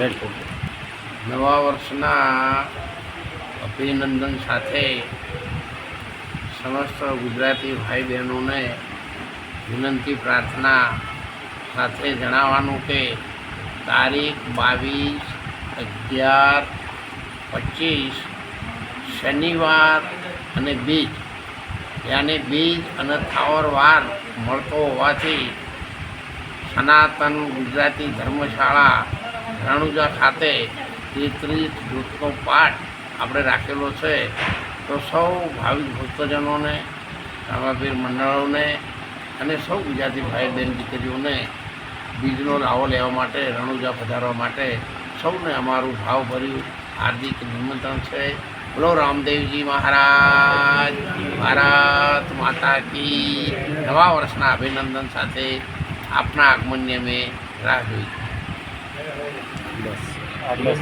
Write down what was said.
નવા વર્ષના અભિનંદન સાથે સમસ્ત ગુજરાતી ભાઈ બહેનોને વિનંતી, પ્રાર્થના સાથે જણાવવાનું કે તારીખ બાવીસ, અગિયાર, પચીસ, શનિવાર અને બીજ. યાને બીજ અને થાવરવાર મળતો હોવાથી સનાતન ગુજરાતી ધર્મશાળા રણુજા ખાતે તેત્રીસ દૂતનો પાઠ આપણે રાખેલો છે, તો સૌ ભાવિક ભક્તજનોને, રામાપીર મંડળોને અને સૌ ગુજરાતી ભાઈ બહેન દીકરીઓને બીજનો લાવો લેવા માટે, રણુજા પધારવા માટે સૌને અમારું ભાવભર્યું હાર્દિક નિમંત્રણ છે. બોલો રામદેવજી મહારાજ, ભારત માતા કી નવા વર્ષના અભિનંદન સાથે આપના આગમનને અમે રાહ જોઈ ব্যাস